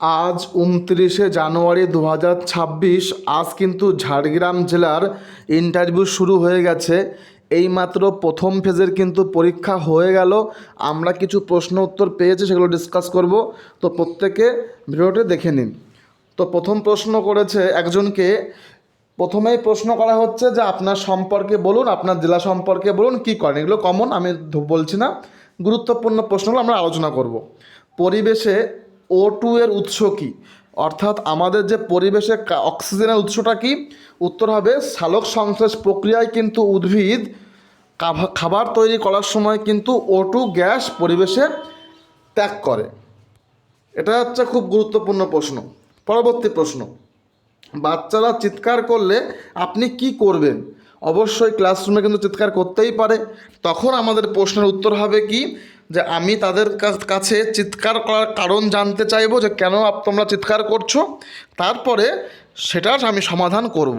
আজ উনত্রিশে জানুয়ারি দু হাজার ছাব্বিশ, আজ কিন্তু ঝাড়গ্রাম জেলার ইন্টারভিউ শুরু হয়ে গেছে। এইমাত্র প্রথম ফেজের কিন্তু পরীক্ষা হয়ে গেল। আমরা কিছু প্রশ্ন উত্তর পেয়েছি, সেগুলো ডিসকাস করব। তো প্রত্যেকে ভিডিওটি দেখে নিন। তো প্রথম প্রশ্ন করেছে একজনকে, প্রথমেই প্রশ্ন করা হচ্ছে যে আপনার সম্পর্কে বলুন, আপনার জেলা সম্পর্কে বলুন, কী করেন? এগুলো কমন আমি বলছি না। গুরুত্বপূর্ণ প্রশ্নগুলো আমরা আলোচনা করব। পরিবেশে ও টু এর উৎস কী? অর্থাৎ আমাদের যে পরিবেশে অক্সিজেনের উৎসটা কি? উত্তর হবে সালোক সংশ্লেষ প্রক্রিয়ায় কিন্তু উদ্ভিদ খাবার তৈরি করার সময় কিন্তু ও টু গ্যাস পরিবেশে ত্যাগ করে। এটা হচ্ছে খুব গুরুত্বপূর্ণ প্রশ্ন। পরবর্তী প্রশ্ন, বাচ্চারা চিৎকার করলে আপনি কি করবেন? অবশ্যই ক্লাসরুমে কিন্তু চিৎকার করতেই পারে। তখন আমাদের প্রশ্নের উত্তর হবে কি? যে আমি তাদের কাছে চিৎকার করার কারণ জানতে চাইব যে কেন তোমরা চিৎকার করছ। তারপরে সেটার আমি সমাধান করব।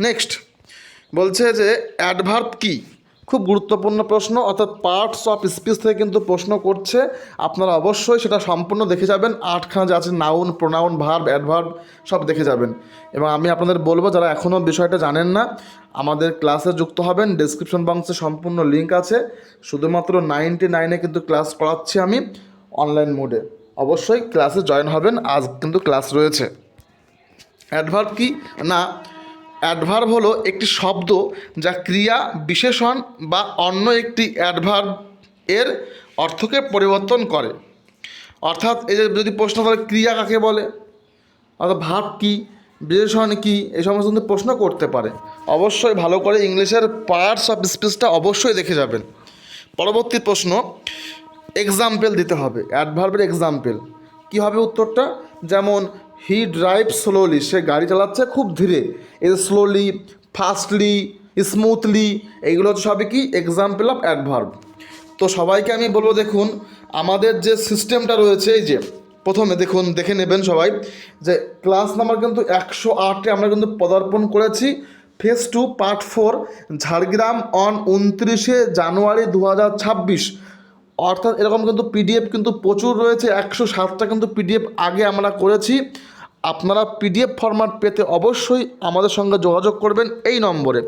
নেক্সট বলছে যে অ্যাডভার্ব কি? খুব গুরুত্বপূর্ণ প্রশ্ন, অর্থাৎ পার্টস অফ স্পিচ থেকে কিন্তু প্রশ্ন করছে। আপনারা অবশ্যই সেটা সম্পূর্ণ দেখে যাবেন, আটখানা যে আছে নাউন প্রোনাউন ভার্ব অ্যাডভার্ব সব দেখে যাবেন। এবং আমি আপনাদের বলব, যারা এখনও বিষয়টা জানেন না, আমাদের ক্লাসে যুক্ত হবেন ডিসক্রিপশন বক্সে সম্পূর্ণ লিঙ্ক আছে। শুধুমাত্র নাইনটি নাইনে কিন্তু ক্লাস করাচ্ছি আমি অনলাইন মোডে অবশ্যই ক্লাসে জয়েন হবেন, আজ কিন্তু ক্লাস রয়েছে। অ্যাডভার্ব কি? না অ্যাডভার্ব হলো একটি শব্দ যা ক্রিয়া, বিশেষণ বা অন্য একটি অ্যাডভার্ব এর অর্থকে পরিবর্তন করে। অর্থাৎ এই যে যদি প্রশ্ন করে ক্রিয়া কাকে বলে, অর্থাৎ ভাব কী, বিশেষণ কী, এই সমস্ত কিন্তু প্রশ্ন করতে পারে। অবশ্যই ভালো করে ইংলিশের পার্টস অফ স্পিচটা অবশ্যই দেখে যাবেন। পরবর্তী প্রশ্ন এক্সাম্পল দিতে হবে অ্যাডভার্বের এক্সাম্পল কী হবে উত্তরটা? যেমন হি ড্রাইভ স্লোলি সে গাড়ি চালাচ্ছে খুব ধীরে। এই স্লোলি ফাস্টলি স্মুথলি এইগুলো হচ্ছে সবই কি? এক্সাম্পল অফ অ্যাডভার্ব তো সবাইকে আমি বলব, দেখুন, আমাদের যে সিস্টেমটা রয়েছে, এই যে, প্রথমে দেখুন, দেখে নেবেন সবাই, যে ক্লাস নাম্বার কিন্তু একশো আটে আমরা কিন্তু পদার্পণ করেছি। Phase two part four Jhargram on উনত্রিশে জানুয়ারি দু হাজার ছাব্বিশ। অর্থাৎ এরকম কিন্তু পিডিএফ কিন্তু প্রচুর রয়েছে। একশো সাতটা কিন্তু পিডিএফ আগে আমরা করেছি। আপনারা পিডিএফ ফরম্যাট পেতে অবশ্যই আমাদের সঙ্গে যোগাযোগ করবেন এই নম্বরে।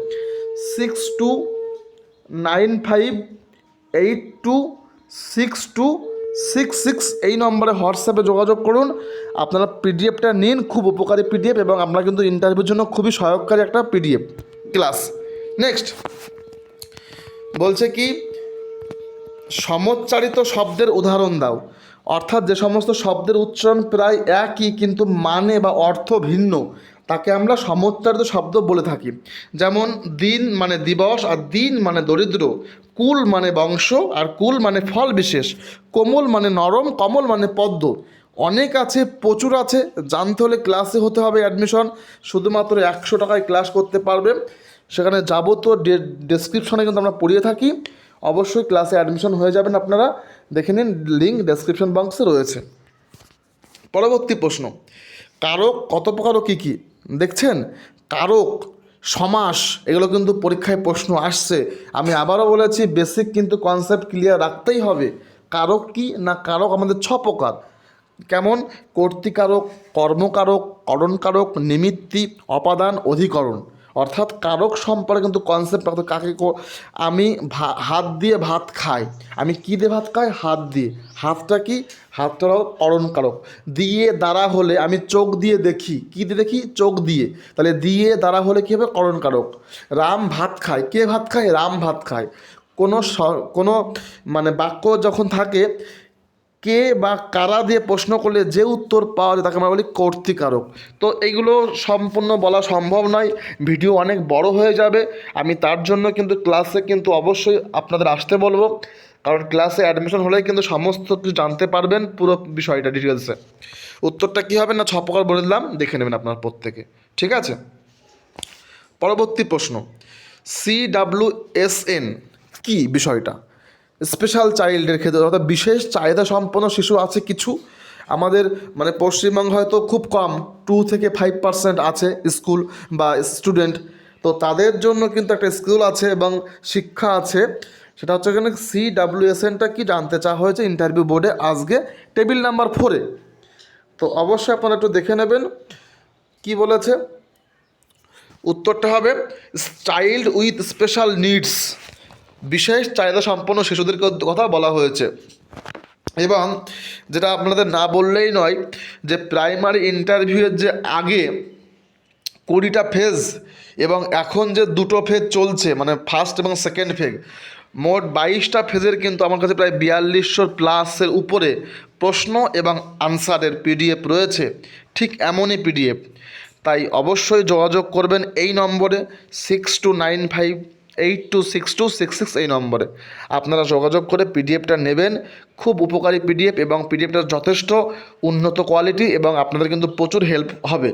Six two nine five eight two six two six six এই নম্বরে হোয়াটসঅ্যাপে যোগাযোগ করুন। আপনারা পিডিএফটা নিন, খুব উপকারী পিডিএফ এবং আমরা কিন্তু ইন্টারভিউর জন্য খুবই সহায়ককারী একটা পিডিএফ ক্লাস নেক্সট বলছে কি সমচ্চারিত শব্দের উদাহরণ দাও। অর্থাৎ যে সমস্ত শব্দের উচ্চারণ প্রায় একই কিন্তু মানে বা অর্থ ভিন্ন, তাকে আমরা সমচ্চারিত শব্দ বলে থাকি। যেমন, দিন মানে দিবস আর দিন মানে দরিদ্র, কুল মানে বংশ আর কুল মানে ফল বিশেষ, কোমল মানে নরম, কমল মানে পদ্ম। অনেক আছে, প্রচুর আছে, জানতে হলে ক্লাসে হতে হবে অ্যাডমিশন, শুধুমাত্র একশো টাকায় ক্লাস করতে পারবে। সেখানে যাবতীয় ডেসক্রিপশনে কিন্তু আমরা পড়িয়ে থাকি। অবশ্যই ক্লাসে অ্যাডমিশন হয়ে যাবেন আপনারা। দেখে নিন লিঙ্ক ডেসক্রিপশন বক্সে রয়েছে। পরবর্তী প্রশ্ন। কারক, কত প্রকার ও কী কী? দেখছেন? কারক, সমাস, এগুলো কিন্তু পরীক্ষায় প্রশ্ন আসছে। আমি আবারও বলেছি বেসিক কিন্তু কনসেপ্ট ক্লিয়ার রাখতেই হবে। কারক কি না কারক? আমাদের ছ প্রকার। কেমন? কর্তৃকারক, কর্মকারক, করণকারক, নিমিত্তি, অপাদান, অধিকরণ। অর্থাৎ কারক সম্পর্কে কিন্তু কনসেপ্ট রাখতে কাকে আমি হাত দিয়ে ভাত খাই। আমি কী দিয়ে ভাত খাই? হাত দিয়ে। হাতটা কি? হাতটা হলো করণকারক দিয়ে দ্বারা হলে আমি চোখ দিয়ে দেখি। কী দিয়ে দেখি? চোখ দিয়ে। তাহলে দিয়ে দ্বারা হলে কী হবে? করণকারক রাম ভাত খায়। কে ভাত খায়? রাম ভাত খায়। কোনো কোনো মানে বাক্য যখন থাকে কে বা কারা দিয়ে প্রশ্ন করলে যে উত্তর পাওয়া যায় তাকে আমরা বলি কর্তৃকারক। তো এইগুলো সম্পূর্ণ বলা সম্ভব নয়, ভিডিও অনেক বড় হয়ে যাবে। আমি তার জন্য কিন্তু ক্লাসে কিন্তু অবশ্যই আপনাদের আসতে বলব। কারণ ক্লাসে অ্যাডমিশন হলে কিন্তু সমস্ত কিছু জানতে পারবেন পুরো বিষয়টা ডিটেলসে উত্তরটা কী হবে না ছ প্রকার বলে দিলাম, দেখে নেবেন আপনার প্রত্যেকে। ঠিক আছে? পরবর্তী প্রশ্ন। সি ডাব্লিউ এস এন কী বিষয়টা? স্পেশাল চাইল্ডের ক্ষেত্রে, অর্থাৎ বিশেষ চাহিদা সম্পন্ন শিশু আছে কিছু। আমাদের মানে পশ্চিমবঙ্গ হয়তো খুব কম টু থেকে ফাইভ পার্সেন্ট আছে স্কুল বা স্টুডেন্ট তো তাদের জন্য কিন্তু একটা স্কুল আছে এবং শিক্ষা আছে। সেটা হচ্ছে এখানে সি ডাব্লিউ এস এনটা কি জানতে চাওয়া হয়েছে ইন্টারভিউ বোর্ডে আজকে টেবিল নাম্বার ফোরে তো অবশ্যই আপনারা একটু দেখে নেবেন, কি বলেছে? উত্তরটা হবে চাইল্ড উইথ স্পেশাল নিডস বিশেষ চাহিদা সম্পন্ন শিশুদের কথা বলা হয়েছে। এবং যেটা আপনাদের না বললেই নয় যে প্রাইমারি ইন্টারভিউয়ের যে আগে কুড়িটা ফেজ এবং এখন যে দুটো ফেজ চলছে মানে ফার্স্ট এবং সেকেন্ড ফেজ, মোট বাইশটা ফেজের কিন্তু আমার কাছে প্রায় বিয়াল্লিশশো প্লাসের উপরে প্রশ্ন এবং আনসারের পিডিএফ রয়েছে। ঠিক এমনই পিডিএফ। তাই অবশ্যই যোগাযোগ করবেন এই নম্বরে six two nine five eight two six two six six এই নম্বরে। আপনারা যোগাযোগ করে পিডিএফটা নেবেন। খুব উপকারী পিডিএফ এবং পিডিএফটা যথেষ্ট উন্নত কোয়ালিটি এবং আপনাদের কিন্তু প্রচুর হেল্প হবে।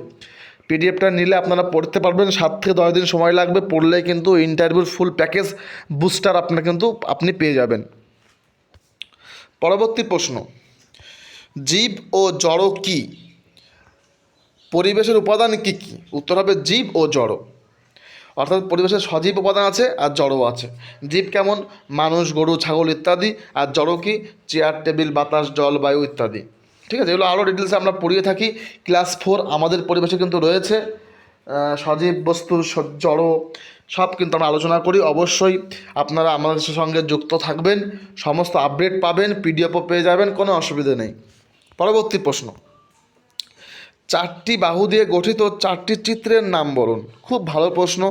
পিডিএফটা নিলে আপনারা পড়তে পারবেন। সাত থেকে দশ দিন সময় লাগবে। পড়লে কিন্তু ইন্টারভিউর ফুল প্যাকেজ, বুস্টার আপনার কিন্তু আপনি পেয়ে যাবেন। পরবর্তী প্রশ্ন। জীব ও জড় কি? পরিবেশের উপাদান কি কি? উত্তর হবে জীব ও জড়। অর্থাৎ পরিবেশের সজীব উপাদান আছে আর জড় আছে। জীব কেমন? মানুষ, গরু, ছাগল ইত্যাদি। আর জড় কি? চেয়ার, টেবিল, বাতাস, জল, বায়ু ইত্যাদি। ঠিক আছে? এগুলো আরও ডিটেলসে আমরা পড়িয়ে থাকি। ক্লাস ফোর আমাদের পরিবেশে কিন্তু রয়েছে। সজীব, বস্তু জড় সব কিন্তু আমরা আলোচনা করি। অবশ্যই আপনারা আমাদের সঙ্গে যুক্ত থাকবেন। সমস্ত আপডেট পাবেন পিডিএফও পেয়ে যাবেন, কোনো অসুবিধে নেই। পরবর্তী প্রশ্ন। চারটি বাহু দিয়ে গঠিত চারটি চিত্রের নাম বলুন। খুব ভালো প্রশ্ন।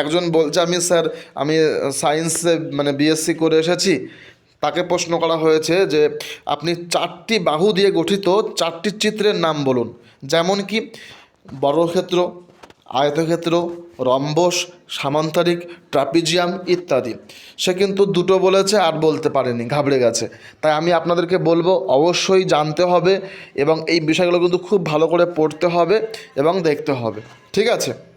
একজন বলছে, আমি স্যার, আমি সায়েন্সে মানে বিএসসি করে এসেছি। তাকে প্রশ্ন করা হয়েছে যে, আপনি চারটি বাহু দিয়ে গঠিত চারটি চিত্রের নাম বলুন। যেমন কি বর্গক্ষেত্র আয়তক্ষেত্র, রম্বস, সামান্তরিক, ট্রাপিজিয়াম ইত্যাদি। সে কিন্তু দুটো বলেছে আর বলতে পারেনি, ঘাবড়ে গেছে। তাই আমি আপনাদেরকে বলব, অবশ্যই জানতে হবে এবং এই বিষয়গুলো কিন্তু খুব ভালো করে পড়তে হবে এবং দেখতে হবে। ঠিক আছে?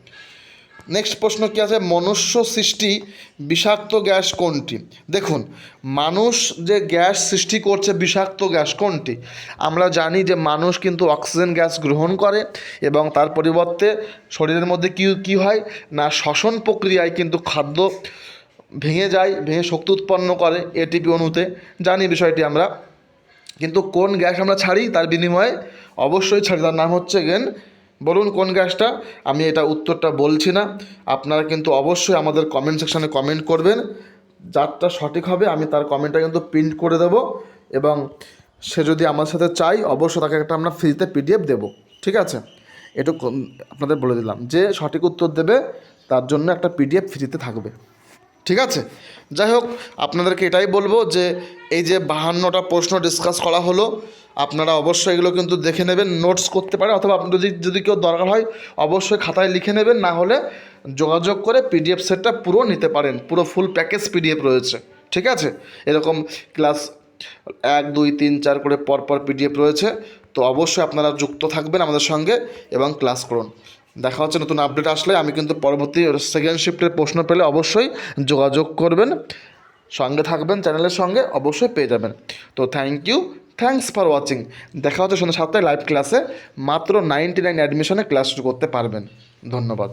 নেক্সট প্রশ্ন কি আছে? মনুষ্য সৃষ্টি বিষাক্ত গ্যাস কোনটি? দেখুন, মানুষ যে গ্যাস সৃষ্টি করছে বিষাক্ত গ্যাস কোনটি? আমরা জানি যে মানুষ কিন্তু অক্সিজেন গ্যাস গ্রহণ করে এবং তার পরিবর্তে শরীরের মধ্যে কী কী হয়? না, শ্বসন প্রক্রিয়ায় কিন্তু খাদ্য ভেঙে যায়, ভেঙে শক্তি উৎপন্ন করে এটিপি অণুতে। জানি বিষয়টি আমরা। কিন্তু কোন গ্যাস আমরা ছাড়ি? তার বিনিময়ে অবশ্যই ছাড়ি। তার নাম হচ্ছে গেন বলুন কোন গ্যাসটা? আমি এটা উত্তরটা বলছি না। আপনারা কিন্তু অবশ্যই আমাদের কমেন্ট সেকশানে কমেন্ট করবেন। যারটা সঠিক হবে আমি তার কমেন্টটা কিন্তু প্রিন্ট করে দেব এবং সে যদি আমার সাথে চাই অবশ্যই তাকে একটা আমরা ফ্রিতে পিডিএফ দেবো। ঠিক আছে? এটু আপনাদের বলে দিলাম যে সঠিক উত্তর দেবে, তার জন্য একটা পিডিএফ ফ্রিতে থাকবে। ঠিক আছে? যাই হোক, আপনাদেরকে এটাই বলব যে এই যে বাহান্নটা প্রশ্ন ডিসকাস করা হলো আপনারা অবশ্যই এগুলো কিন্তু দেখে নেবেন নোটস করতে পারেন, অথবা আপনি যদি যদি কেউ দরকার হয় অবশ্যই খাতায় লিখে নেবেন, না হলে যোগাযোগ করে পিডিএফ সেটটা পুরো নিতে পারেন, পুরো ফুল প্যাকেজ পিডিএফ রয়েছে, ঠিক আছে? এরকম ক্লাস এক, দুই, তিন, চার করে পরপর পিডিএফ রয়েছে, তো অবশ্যই আপনারা যুক্ত থাকবেন আমাদের সঙ্গে এবং ক্লাস করুন। দেখা হচ্ছে নতুন আপডেট আসলে আমি কিন্তু পরবর্তী সেকেন্ড শিফটের প্রশ্ন পেলে অবশ্যই যোগাযোগ করবেন, সঙ্গে থাকবেন চ্যানেলের সঙ্গে অবশ্যই পেয়ে যাবেন। তো thank you thanks for watching দেখা হচ্ছে সন্ধ্যা সাতটায় লাইভ ক্লাসে মাত্র নাইনটি নাইন অ্যাডমিশনে ক্লাস করতে পারবেন। ধন্যবাদ।